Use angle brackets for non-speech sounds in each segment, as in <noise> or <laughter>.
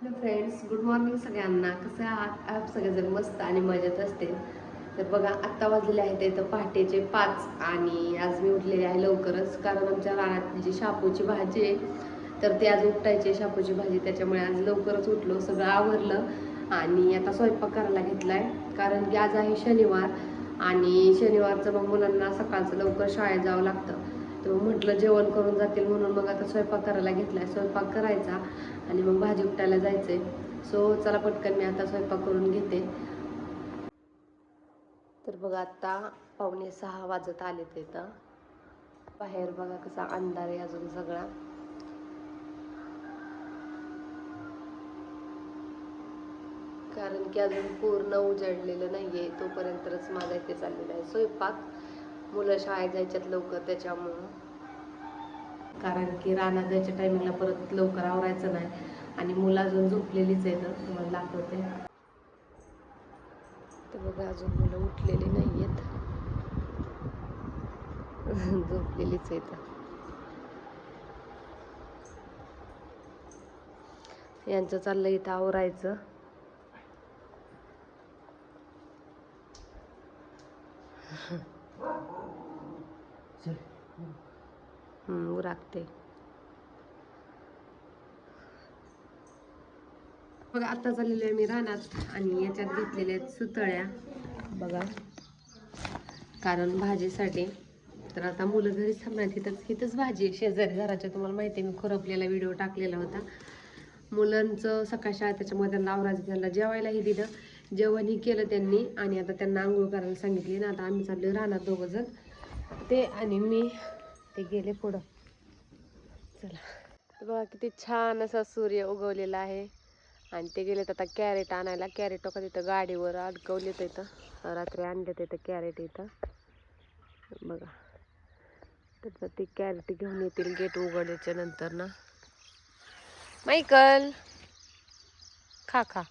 Hello friends good morning सगळ्यांना. कसं आहात? आप सगळेजण मस्त आणि मजेत असते. तर बघा आत्ता वाजलेले आहेत इथं पहाटेचे पाच आणि आज मी उठलेले आहे लवकरच कारण आमच्या रानातली जी शापूची भाजी आहे तर ती आज उपटायची शापूची भाजी. त्याच्यामुळे आज लवकरच उठलो सगळं आवरलं आणि आता स्वयंपाक करायला घेतला आहे कारण की आज आहे शनिवार आणि शनिवारचं मग मुलांना सकाळचं लवकर शाळेत जावं लागतं. तर मग म्हटलं जेवण करून जातील म्हणून मग आता स्वयंपाक करायला घेतला आहे स्वयंपाक करायचा आणि मग भाजी उपटायला आहे सो चला पटकन मी आता स्वयंपाक करून घेते. तर बघा आता पावणे सहा वाजत आले तिथं बाहेर बघा कसा अंधार आहे अजून सगळा. कारण की अजून पूर्ण उजळलेलं आहे तोपर्यंतच माझा इथे चाललेला आहे स्वयंपाक. मुलं शाळेत जायच्यात लवकर त्याच्यामुळं. कारण की रानात जायच्या टायमिंगला परत लवकर आवरायचं नाही आणि मुलं अजून झोपलेलीच आहेत तुम्हाला दाखवते. तर बघा अजून मुलं उठलेली नाही आहेत <laughs> झोपलेलीच आहेत. यांचं चाललं इथं आवरायचं. <laughs> उरागते बघा आता चाललेलो आहे मी रानात आणि याच्यात घेतलेल्या आहेत सुतळ्या. बघा. कारण भाजीसाठी. तर आता मुलं घरीच थांबणार तिथंच तिथंच भाजी आहे. शेजारी घराच्या तुम्हाला माहिती आहे मी खुरपलेला व्हिडिओ टाकलेला होता. मुलांचं सकाळ शाळा त्याच्यामध्ये त्यांना आवरायचं जेवायलाही दिलं. जेवणही केलं त्यांनी आणि आता त्यांना आंघोळ करायला सांगितली ना आता आम्ही चाललो राहणार दोघं जण. ते आणि मी ते गेले पुढं. चला. बघा किती छान असा सूर्य उगवलेला आहे. आणि ते गेलेत आता कॅरेट आणायला. कॅरेट का तिथं गाडीवर अडकवलेत इथं. रात्री आणले तिथं कॅरेट इथं. बघा. तर ते कॅरेट घेऊन येतील. गेट उघडल्याच्या नंतर ना. मायकल खा खा.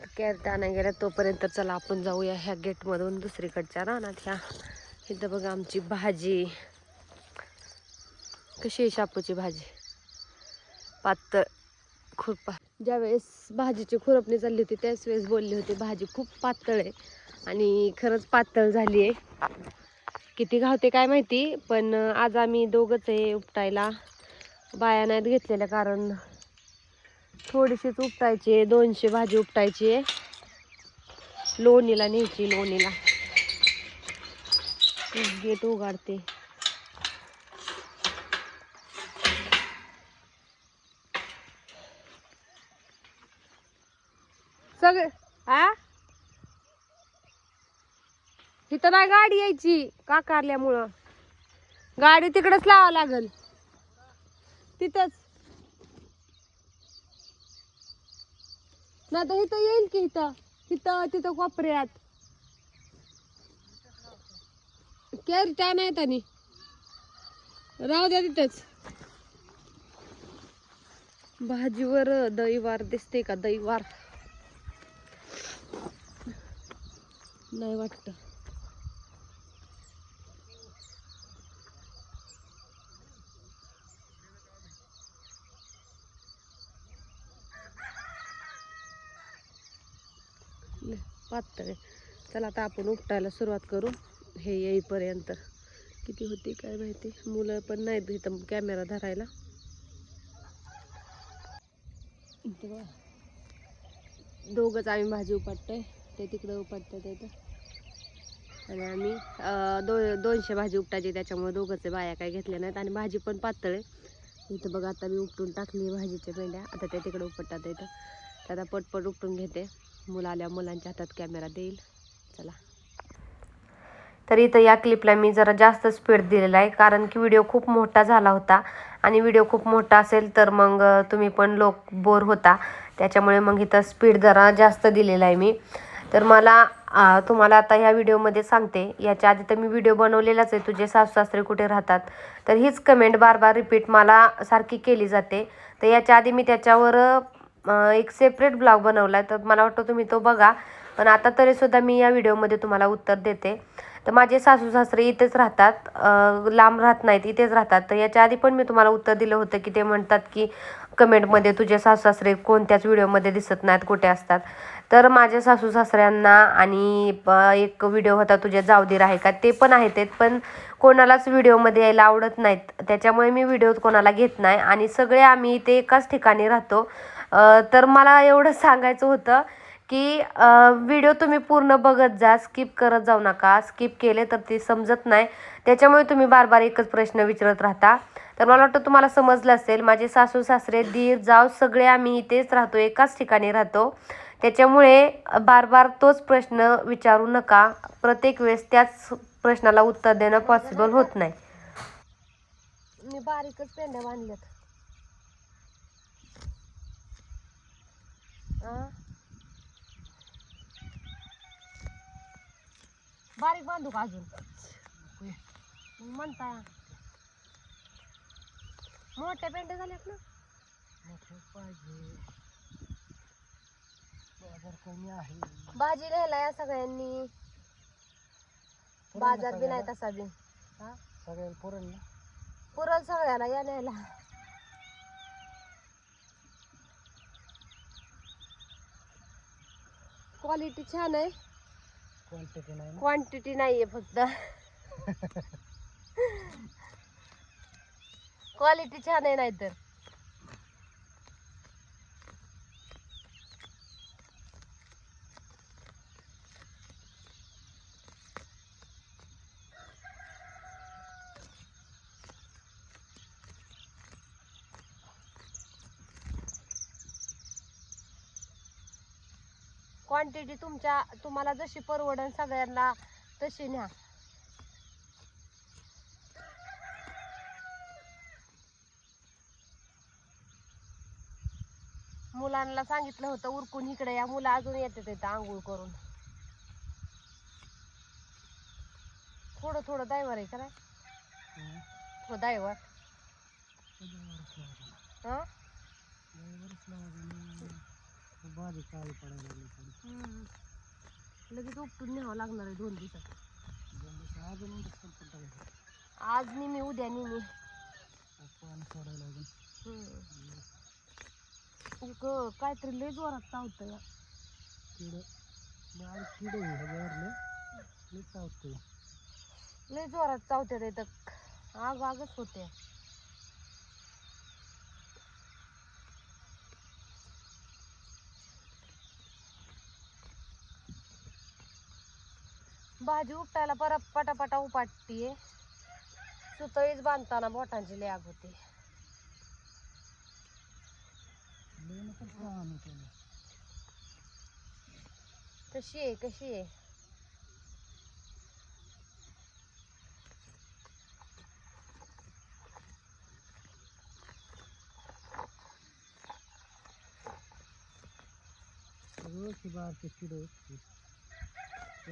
कॅरेट आणायला गेल्या तोपर्यंत चला आपण जाऊया ह्या गेटमधून दुसरीकडच्या रानात ह्या. इथं बघा आमची भाजी. कशी आहे शापूची भाजी? पातळ खूप ज्यावेळेस भाजीची खुरपणी चालली होती त्याच वेळेस बोलली होती भाजी खूप पातळ आहे आणि खरंच पातळ झाली आहे. किती घावते काय माहिती पण आज आम्ही दोघंच आहे उपटायला. बाया नाहीत घेतलेल्या कारण थोडीशीच उपटायची दोनशे भाजी उपटायची लोणीला न्यायची लोणीला. गेट उघडते. सगळे आ? इथं नाही गाडी यायची का कारल्यामुळं गाडी तिकडच लावा लागल. तिथंच. नाही तर इथं येईल की इथं? तिथं तिथं कोपऱ्यात. त्या नाही त्यांनी राहू द्या तिथंच. भाजीवर दहीवार दिसते का? दहीवार. नाही वाटतं. पातळ चला आता आपण उपटायला सुरुवात करू. हे येईपर्यंत. किती होती काय माहिती? मुलं पण नाहीत इथं कॅमेरा धरायला. दोघंच आम्ही भाजी उपटतोय. ते तिकडं उपटतात येतं आणि आम्ही दो दोनशे भाजी उपटायची. त्याच्यामुळे दोघंच बाया काय घेतल्या नाहीत. आणि भाजी पण पातळ आहे. इथं बघा आता मी उपटून टाकली भाजीच्या पेंड्या. आता ते तिकडे उपटतात इथं. तर आता पटपट उपटून घेते. मुलं आल्या मुलांच्या हातात कॅमेरा देईल. चला. तर इथं या क्लिपला मी जरा जास्त स्पीड दिलेला आहे कारण की व्हिडिओ खूप मोठा झाला होता. आणि व्हिडिओ खूप मोठा असेल तर मग तुम्ही पण लोक बोर होता. त्याच्यामुळे मग इथं स्पीड जरा जास्त दिलेला आहे मी. तर मला तुम्हाला आता ह्या व्हिडिओमध्ये सांगते. याच्या आधी तर मी व्हिडिओ बनवलेलाच आहे. तुझे सासू सासरे कुठे राहतात? तर हीच कमेंट बार बार रिपीट मला सारखी केली जाते. तर याच्या आधी मी त्याच्यावर एक सेपरेट ब्लॉग बनवला आहे तर मला वाटतं तुम्ही तो बघा. पण आता तरीसुद्धा मी या व्हिडिओमध्ये तुम्हाला उत्तर देते. तर माझे सासू सासरे इथेच राहतात. लांब राहत नाहीत इथेच राहतात. तर याच्या आधी पण मी तुम्हाला उत्तर दिलं होतं की ते म्हणतात की कमेंटमध्ये तुझे सासू सासरे कोणत्याच व्हिडिओमध्ये दिसत नाहीत कुठे असतात. तर माझ्या सासू सासऱ्यांना आणि एक व्हिडिओ होता तुझ्या जावदीर आहे का ते पण आहेत. पण कोणालाच व्हिडिओमध्ये यायला आवडत नाहीत. त्याच्यामुळे मी व्हिडिओ कोणाला घेत नाही. आणि सगळे आम्ही इथे एकाच ठिकाणी राहतो. तर मला एवढं सांगायचं होतं की व्हिडिओ तुम्ही पूर्ण बघत जा स्किप करत जाऊ नका. स्किप केले तर ते समजत नाही. त्याच्यामुळे तुम्ही बार बार एकच प्रश्न विचारत राहता. तर मला वाटतं तुम्हाला समजलं असेल माझे सासू सासरे दीर जाव सगळे आम्ही इथेच राहतो एकाच ठिकाणी राहतो. त्याच्यामुळे बार बार तोच प्रश्न विचारू नका. प्रत्येक वेळेस त्याच प्रश्नाला उत्तर देणं पॉसिबल होत नाही. मी बारीकच पेंड्या बांधल्यात. बारीक बांधू का अजून मग म्हणताय मोठ्या पेंड्या झाल्यात ना? भाजी घ्यायला या सगळ्यांनी. बाजार बी नाही तसा बी. सगळ्याला पुरण सगळ्याला या न्यायला. क्वालिटी छान आहे. क्वांटिटी नाही ना? क्वांटिटी नाहीये फक्त. <laughs> क्वालिटी छान आहे नाहीतर. क्वांटिटी तुमच्या तुम्हाला जशी परवडन सगळ्यांना तशी न्या मुलांना सांगितलं होतं उरकून इकडे या मुलं अजून येतात इथं आंघोळ करून थोडं थोडं दायवर आहे का नाही हं. थोडं दायवर. हं? काळी पडायला लागली थोडी. लगेच उपटून न्यावं लागणार आहे दोन दिवसात. दोन दिवस अजून टाकायचं आज निमी उद्या निमी पाणी सोडायला लागेल. काहीतरी लय जोरात चावतं या किड. बारीक किड आहे ह्याच्यावरले लई चावते लय जोरात चावत्यात इथं. आग आगच होते भाजी उपटायला परत पटापटा उपाटतीये. सुतळीच बांधताना बोटांची लॅग होती. होते कशी आहे कशी आहे? बारके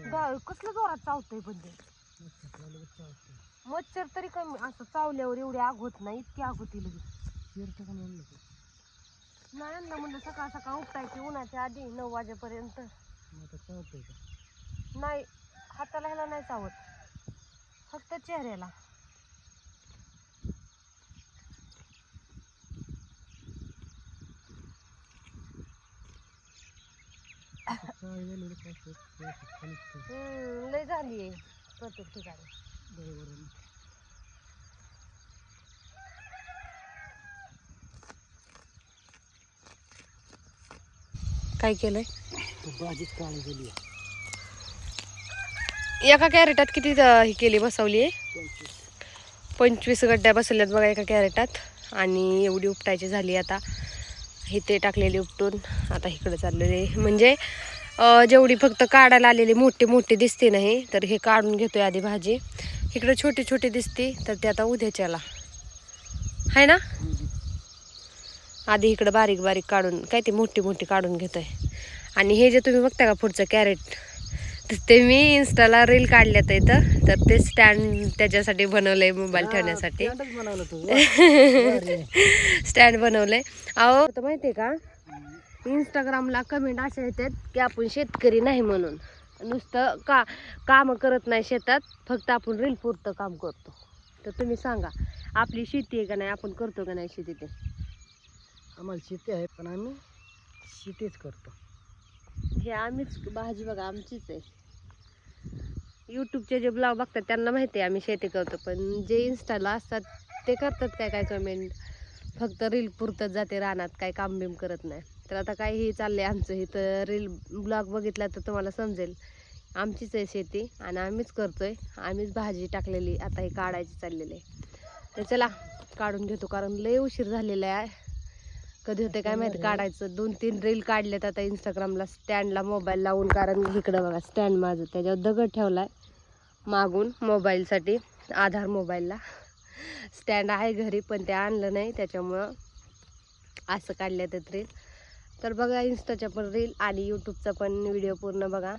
गा- कसलं जोरात चावतंय पण ते? मच्छर तरी कमी असं चावल्यावर एवढी आग होत नाही इतकी आग होती लगेच. नाही आणलं म्हणलं सकाळ सकाळ उपटायची उन्हाच्या आधी नऊ वाजेपर्यंत. नाही हाताला ह्याला नाही चावत. फक्त चेहऱ्याला चाळी झालेलं काय असतं, ते असं खालीच ते हम्म, लय झाली आहे प्रत्येक ठिकाणी. काय केलंय? भाजीच काळी झाली आहे. एका कॅरेटात किती अं, ही केली बसवली आहे पंचवीस. पंचवीस गड्ड्या बसवल्यात बघा एका कॅरेटात. आणि एवढी उपटायची झाली आता. इथे टाकलेली उपटून आता इकडे चाललेले म्हणजे जेवढी फक्त काढायला आलेली मोठी मोठी दिसते नाही तर हे काढून घेतोय आधी भाजी. इकडे छोटी छोटी दिसते तर ते आता उद्याच्याला. आहे ना? आधी इकडं बारीक बारीक काढून काय ते मोठी मोठी काढून घेतोय. आणि हे जे तुम्ही बघता का पुढचं कॅरेट तर ते मी इन्स्टाला रील काढल्यात इथं. तर ते स्टँड त्याच्यासाठी बनवलंय मोबाईल ठेवण्यासाठी. स्टँडच बनवलं <laughs> आहे. स्टँड बनवलंय. अहो आता माहितीये का? इंस्टाग्रामला कमेंट अशा येतात की आपण शेतकरी नाही म्हणून. नुसतं का काम करत नाही शेतात फक्त आपण रील पुरतं काम करतो. तर तुम्ही सांगा आपली शेती आहे का नाही आपण करतो का नाही शेती ते? आम्हाला शेती आहे पण आम्ही शेतीच करतो. हे आम्हीच भाजी बघा आमचीच आहे. यूट्यूबचे जे ब्लॉग बघतात त्यांना माहिती आहे आम्ही शेती करतो पण जे इन्स्टाला असतात ते करतात काय काय कमेंट फक्त रील पुरतच जाते रानात काय काम बिम करत नाही. तर आता काय हे चाललंय आमचं हे तर रील ब्लॉग बघितला तर तुम्हाला समजेल. आमचीच आहे शेती आणि आम्हीच करतोय. आम्हीच भाजी टाकलेली आता हे काढायची चाललेली आहे. तर चला काढून घेतो कारण लय उशीर झालेला आहे. कधी होते काय माहिती काढायचं. दोन तीन रील काढलेत आता इंस्टाग्रामला स्टँडला मोबाईल लावून. कारण इकडं बघा स्टँड माझं. त्याच्यावर दगड ठेवलाय. मागून मोबाईलसाठी आधार मोबाईलला. स्टँड आहे घरी पण ते आणलं नाही. त्याच्यामुळं असं काढलं आहेत रील तर बघा इन्स्टाच्या पण रील आणि यूट्यूबचा पण व्हिडिओ पूर्ण बघा.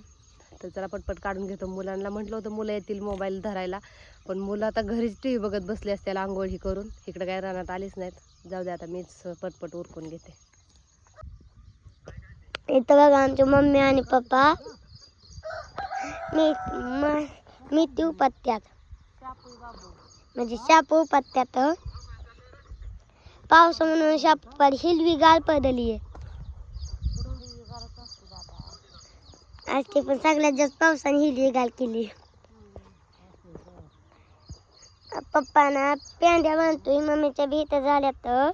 तर चला पटपट काढून घेतो मुलांना. म्हटलं होतं मुलं येतील मोबाईल धरायला. पण मुलं आता घरीच टी व्ही बघत बसली असते आंघोळ ही करून. इकडं काय रानात आलीच नाहीत. जाऊ दे आता मीच पटपट उरकून घेते. इथं बघा आमची मम्मी आणि पप्पा. मी म- मी ती उपत्यात. म्हणजे शापू उपत्यात. पावसा म्हणून शापू पाड हिलवी गाळ पडली आहे आज ते पण सगळ्यात जास्त पावसाने हिरवी गाल केली. पप्पाना पेंड्या बांधतोय मम्मीच्या बी इथं झाल्या तर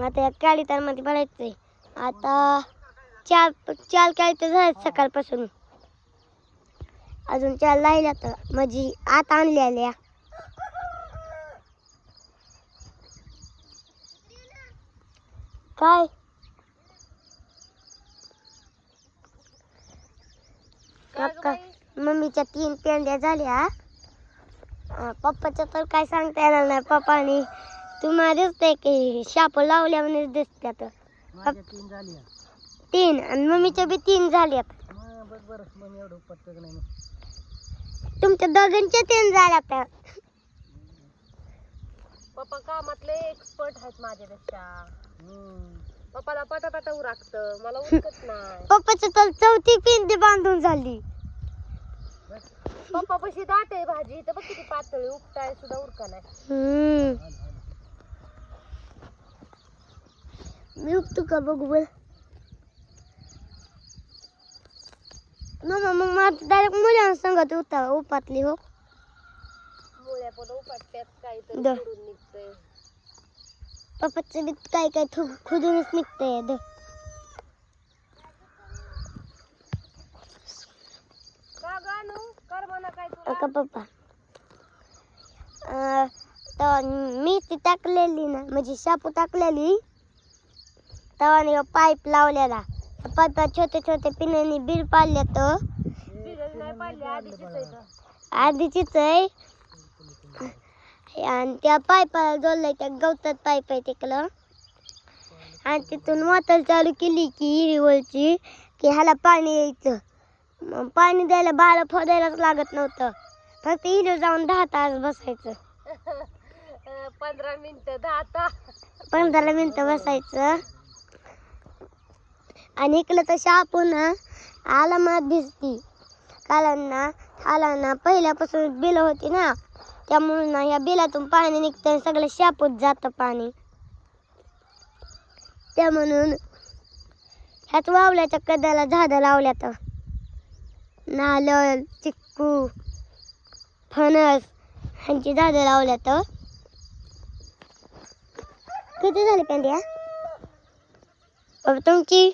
आता या काळीतारमध्ये पडायचंय आता चार चार काय तर झालं सकाळपासून. अजून चार राहिल्या तर म्हणजे आत आणलेल्या. काय? काका मम्मीच्या तीन पेंड्या झाल्या. पप्पाच्या तर काय सांगता येणार नाही पप्पानी. तुम्हाला दिसतंय की शाप लावल्या म्हणून दिसत्यात. तीन झाली आहे. तीन? आणि मम्मीच्या बी तीन झाल्यात. बघ बरं एवढं नाही. तुमच्या दोघांच्या तीन झाल्यात पप्पा कामातले एक्सपर्ट आहेत माझ्यापेक्षा. पप्पाला पटापटा उराकतं. मला <laughs> उरकत नाही. पप्पाची तर चौथी पिंडी बांधून झाली. पप्पा पशी दाट आहे भाजी. तर बघ किती पातळी उपटाय सुद्धा उरका नाही. मी उपतो का बघू बर? मम्मा मग माझं डायरेक्ट मुलांना सांगत होता उपातली हो. मुळ्या पण उपटत्यात काहीतरी द. करून निघतंय. पप्पाचं बी काय काय खुदूनच निघतंय द. का पप्पा? तर मी ती टाकलेली ना म्हणजे शापू टाकलेली. तेव्हा पाईप लावलेला. पाईपा छोटे छोटे पिण्याने बिल पाडले तर. आधीचीच आहे. आणि त्या पाईपाला जोडलंय त्या गवतात पाईप आहे तिकडं. आणि तिथून मोटर चालू केली की हिरीवरची की ह्याला पाणी यायचं. मग पाणी द्यायला बाळ फोडायलाच लागत नव्हतं. फक्त हिरीवर जाऊन दहा तास बसायचं. पंधरा मिनिटं दहा तास. पंधरा मिनिटं बसायचं. आणि इकडं तशी आपण आला मग दिसती कारण ना आला ना पहिल्यापासून बिल होती ना. त्यामुळे ना या बिलातून पाणी निघतं सगळं शापूत जातं पाणी. त्या म्हणून ह्याच वावल्याच्या कदाला झाडं लावल्यात. नारळ चिक्कू फणस ह्यांची झाडं लावल्यात. किती झाली पेंड्या बाबा तुमची.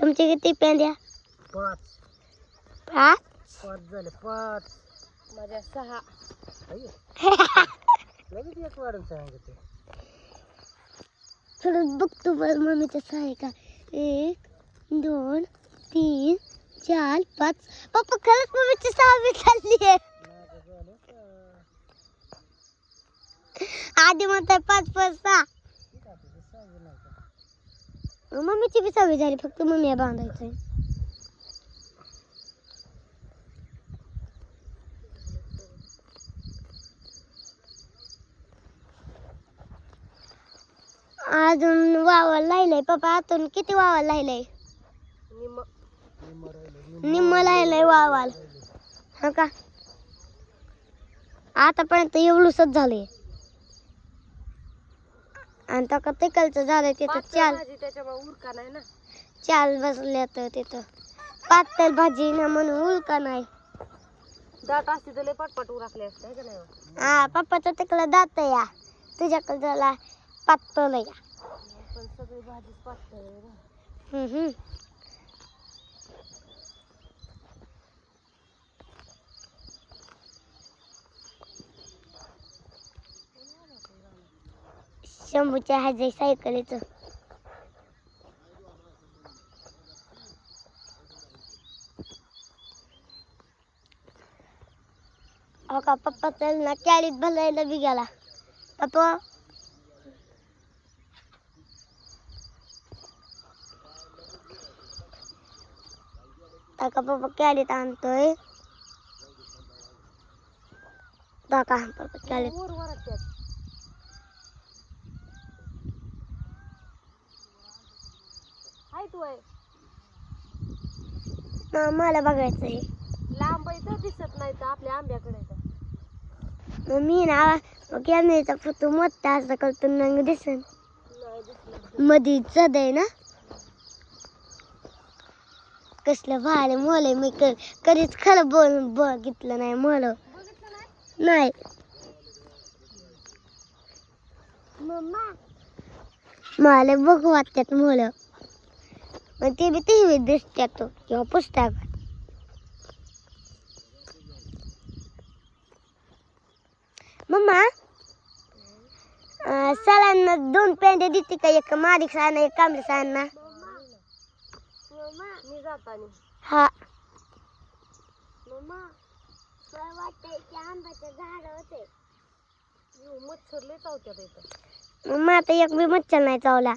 तुमची किती पेंड्या पाच. पाच? पाच झाले पाच. माझ्या सहा. <laughs> लगेच एक वाढून सांगते. थोडं बघतो बरं मम्मीचं आहे का? एक दोन तीन चार पाच. पप्पा खरंच मम्मीची सहावी चालली आहे? आधी म्हणतात पाच पाच सहा. आहे? मम्मीची बी सहावी झाली फक्त मम्मी बांधायचंय. अजून वावर लायलंय. पप्पा अजून किती वावर निम निम्म राहिलं, निम्म निम्म लायलंय वावर. राहिलं. हा का? आतापर्यंत एवढूसच झालंय. आणि तो तिकडचं झालं तिथं. चाल. उरका नाही ना. चाल बसले तर तिथं. पातळ भाजी ना म्हणून उलका नाही. दात असते तर लय पटपट उरकले असते का नाही? हा पप्पाचं तिकडं दात या. तुझ्याकडं झाला पातळ या पण सगळी भाजी पातळ आहे ना. हम्म, हम्म. शंभूच्या ह्याच्या सायकलीचं हो का पप्पा चल ना कॅरीत भरायला बी गेला पप्पा टाका पप्पा कॅरीत आणतोय टाका पप्पा कॅरीत वर वरात त्यात. हाय तू आहे हा, मला बघायचंय लांब दिसत नाही तर आपल्या आंब्याकडे तर. मग मी ना कॅमेऱ्याचा फोटो मोठा असं करतो मग दिसन. मधी चद आहे ना? कसलं मोल आहे मी कधीच खरं बोल बघितलं नाही मोल. नाही. मला बघू वाटतात मोल. पण ते बी टी व्ही दिसतात किंवा पुस्तकात मम्मा. अं, सरांना दोन पेंड्या देते का? एक मारिक सरांना एक कांबळे सरांना मी जातानी हा. मम्मा वाटतंय की आंब्याचं झाड होते यो, मच्छर लय चावत्यात इथं मम्मा आता एक बी मच्छर नाही चावला.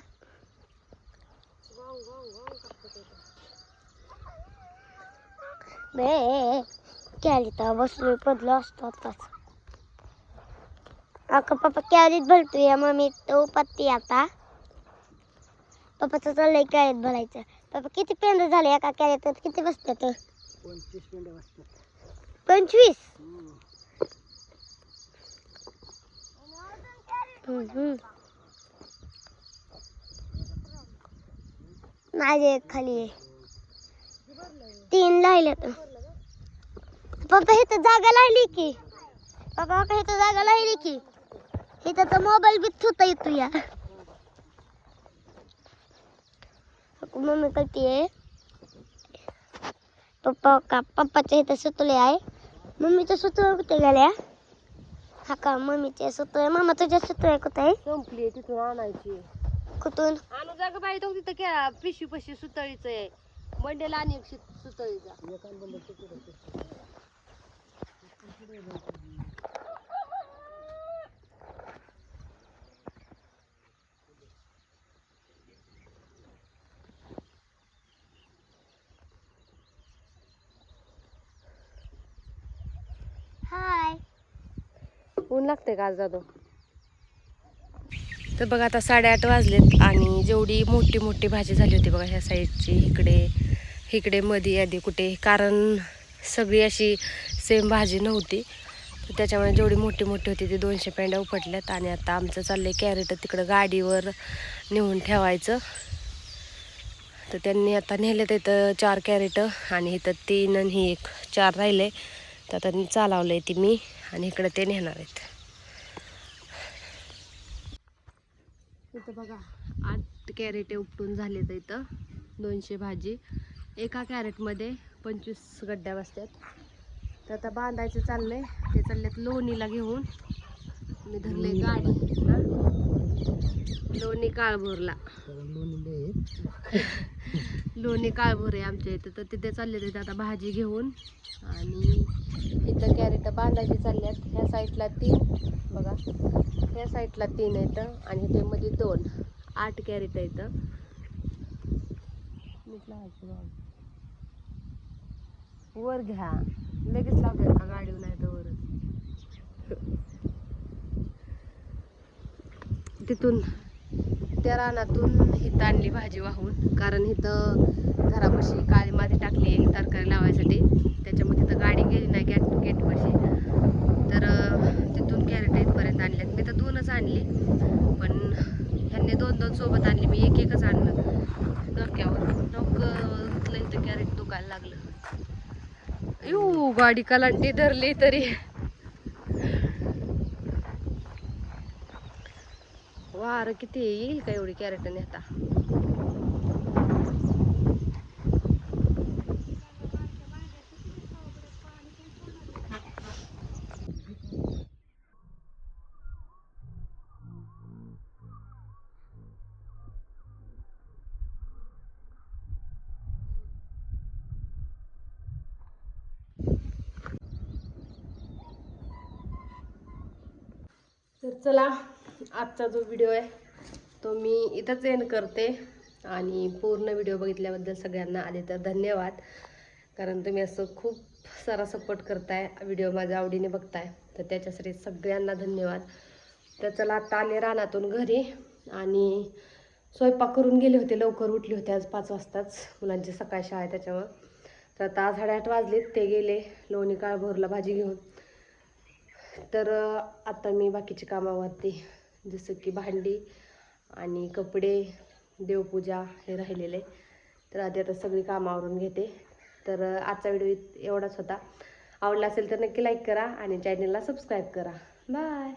गाव गाव गाव करतात इथं. बे बसलो पडलो असतो आताच. अका पप्पा कॅरीत भरतोय मम्मी तो पत्ती आता. पप्पाचं चाललंय कॅरीत भरायचं. पप्पा किती पेंड झाले एका कॅरीत किती बसतात पंचवीस पेंड्या वाजतात पंचवीस. माझे एक खाली आहे. तीन राहिले तर पप्पा इथं जागा राहिली की? पप्पा का इथं जागा राहिली की? इथं तर मोबाईल बी थुता येतो या मम्मी करते पप्पा का पप्पाच्या इथं सुतले आहे मम्मीच्या सुतळे कुठे गेल्या हा का मम्मीचे सुतळे मामा तुझ्या सुतळे कुठे आहे संपली तिथून आणायची. कुठून? आणू जागा बाई तो तिथं क्या पिशवी पशी सुतळीच आहे. मंडेला आणि एक शित- सुतळीचा हाय ऊन लागते का आज जातो तर बघा आता साडेआठ वाजलेत आणि जेवढी मोठी मोठी भाजी झाली होती बघा ह्या साईडची इकडे इकडे मध्ये आधी कुठे. कारण सगळी अशी सेम भाजी नव्हती. तर त्याच्यामुळे जेवढी मोठी मोठी होती ती दोनशे पेंड्या उपटल्यात आणि आता आमचं चाललंय कॅरेट तिकडं गाडीवर नेऊन ठेवायचं. तर त्यांनी आता नेले इथं चार कॅरेट आणि इथं तीन आणि ही एक चार राहिले. तर आता चालवलंय ती मी आणि इकडं ते नेणार आहेत. इथं बघा आठ कॅरेटे उपटून झाले तर इथं. दोनशे भाजी. एका कॅरेटमध्ये पंचवीस गड्ड्या बसतात. तर आता बांधायचं चाललंय. ते चाललेत लोणीला घेऊन. मी धरले गाडी? लोणी काळभोरला. लोणी लोणी काळभोर आहे आमच्या इथं. तर तिथे चालले तिथे आता भाजी घेऊन. आणि इथं कॅरेट बांधायची चालल्यात. ह्या साईडला तीन. बघा. ह्या साईडला तीन आहेत. आणि ते मध्ये दोन. आठ कॅरेट आहेत. वर घ्या. लगेच लावतात का? गाडीवर नाही तर वरच. तिथून त्या रानातून इथं आणली भाजी वाहून. कारण इथं घरापाशी काळी माती टाकली तरकारी लावायसाठी. त्याच्यामुळे तिथं गाडी गेली नाही गेट गेटपाशी. तर तिथून कॅरेट इथपर्यंत आणल्यात. मी तर दोनच आणली पण ह्यांनी दोन दोन सोबत आणली. मी एक एकच आणलं. डोक्यावर. डोकं इथं कॅरेट दुखायला लागलं. यू गाडी कलांटी धरली तरी. वार किती येईल का एवढी कॅरेट नेता? तर चला आजचा जो व्हिडिओ आहे तो मी इथंच एंड करते. आणि पूर्ण व्हिडिओ बघितल्याबद्दल सगळ्यांना आले तर धन्यवाद. कारण तुम्ही असं खूप सारा सपोर्ट करताय व्हिडिओ माझ्या आवडीने बघताय. तर त्याच्यासाठी सगळ्यांना धन्यवाद. तर चला आता आले रानातून घरी आणि स्वयंपाक करून गेले होते. लवकर उठले होते आज पाच वाजताच. मुलांची सकाळी शाळा आहे त्याच्यामुळं. तर आता साडेआठ वाजलेत. ते गेले. लोणी काळभोरला भाजी घेऊन. तर आता मी बाकीची कामावरती जसं की भांडी आणि कपडे देवपूजा हे राहिलेले. तर आधी आता सगळी कामावरून घेते. तर आजचा व्हिडिओ एवढाच होता. आवडला असेल तर नक्की लाईक करा आणि चॅनलला सबस्क्राईब करा. बाय